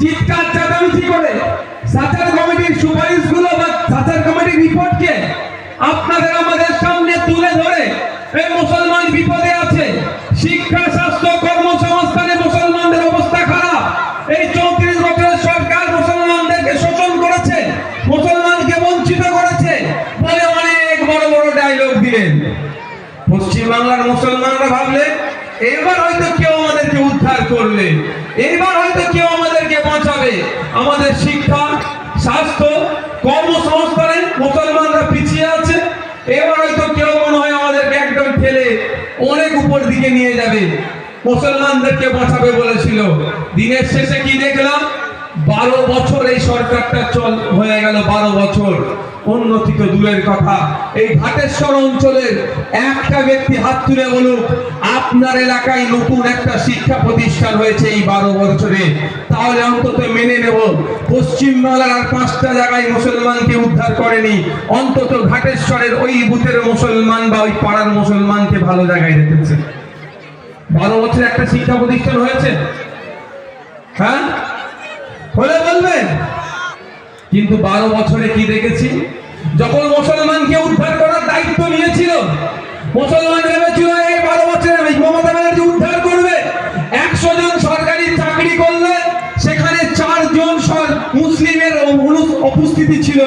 চিৎকার চেঁচামেচি করে সাচার কমিটির সুপারিশগুলো বা সাচার কমিটির রিপোর্টকে আপনাদের আমাদের সামনে তুলে ধরে এই মুসলমান বিপদে আছে। শিক্ষা, স্বাস্থ্য, কর্মসংস্থানে মুসলমানদের অবস্থা খারাপ। এই চৌত্রিশ বছরের সরকার মুসলমানদেরকে শোষণ করেছে, মুসলমানকে বঞ্চিত করেছে বলে অনেক বড় বড় ডায়লগ দিলেন। পশ্চিম বাংলার মুসলমানরা ভাবলে এবার হয়তো কেউ আমাদেরকে উদ্ধার করবে। এবার হয়তো কেউ আমাদেরকে বাঁচাবে আমাদের শিক্ষা, স্বাস্থ্য, কর্মসংস্থানে মুসলমানরা পিছিয়ে আছে। এবার হয়তো কেউ মনে হয় আমাদেরকে একদম ঠেলে অনেক উপর দিকে নিয়ে যাবে। মুসলমানদেরকে বাঁচাবে বলেছিল। দিনের শেষে কি দেখলাম? বারো বছর এই সরকারটা চল হয়ে গেল, বারো বছর। উন্নতি তো দূরের কথা। এই ঘাটেশ্বর অঞ্চলের একটা ব্যক্তি হাত তুলে বলুক, আপনার এলাকায় নতুন একটা শিক্ষা প্রতিষ্ঠান হয়েছে এই বারো বছরে। তাহলে অন্তত মেনে নেব পশ্চিম বাংলার আর পাঁচটা জায়গায় মুসলমানকে উদ্ধার করেনি। অন্তত ঘাটেশ্বরের ওই বুথের মুসলমান বা ওই পাড়ার মুসলমানকে ভালো জায়গায় রেখেছে। বারো বছর একটা শিক্ষা প্রতিষ্ঠান হয়েছে? হ্যাঁ? কিন্তু বারো বছরে কি দেখেছি? যখন মুসলমানকে উদ্ধার করার দায়িত্ব নিয়েছিল, মুসলমান ভেবেছিল এই বারো বছরে মমতা ব্যানার্জি উদ্ধার করবে। একশো জন সরকারি চাকরি করলে সেখানে চারজন মুসলিমের অনুপস্থিতি ছিল।